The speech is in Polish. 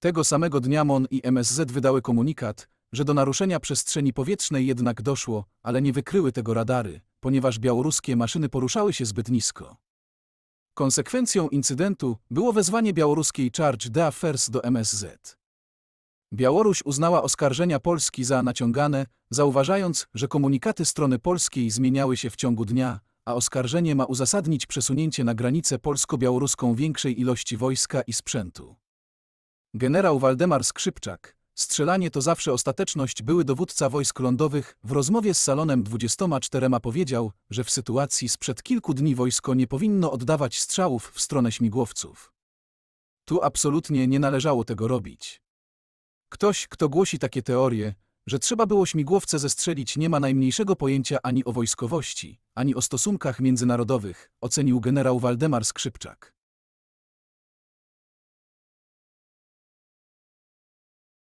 Tego samego dnia MON i MSZ wydały komunikat, że do naruszenia przestrzeni powietrznej jednak doszło, ale nie wykryły tego radary, ponieważ białoruskie maszyny poruszały się zbyt nisko. Konsekwencją incydentu było wezwanie białoruskiej Charge d'Affaires do MSZ. Białoruś uznała oskarżenia Polski za naciągane, zauważając, że komunikaty strony polskiej zmieniały się w ciągu dnia, a oskarżenie ma uzasadnić przesunięcie na granicę polsko-białoruską większej ilości wojska i sprzętu. Generał Waldemar Skrzypczak, strzelanie to zawsze ostateczność, były dowódca wojsk lądowych, w rozmowie z Salonem 24 powiedział, że w sytuacji sprzed kilku dni wojsko nie powinno oddawać strzałów w stronę śmigłowców. Tu absolutnie nie należało tego robić. Ktoś, kto głosi takie teorie, że trzeba było śmigłowce zestrzelić, nie ma najmniejszego pojęcia ani o wojskowości, ani o stosunkach międzynarodowych, ocenił generał Waldemar Skrzypczak.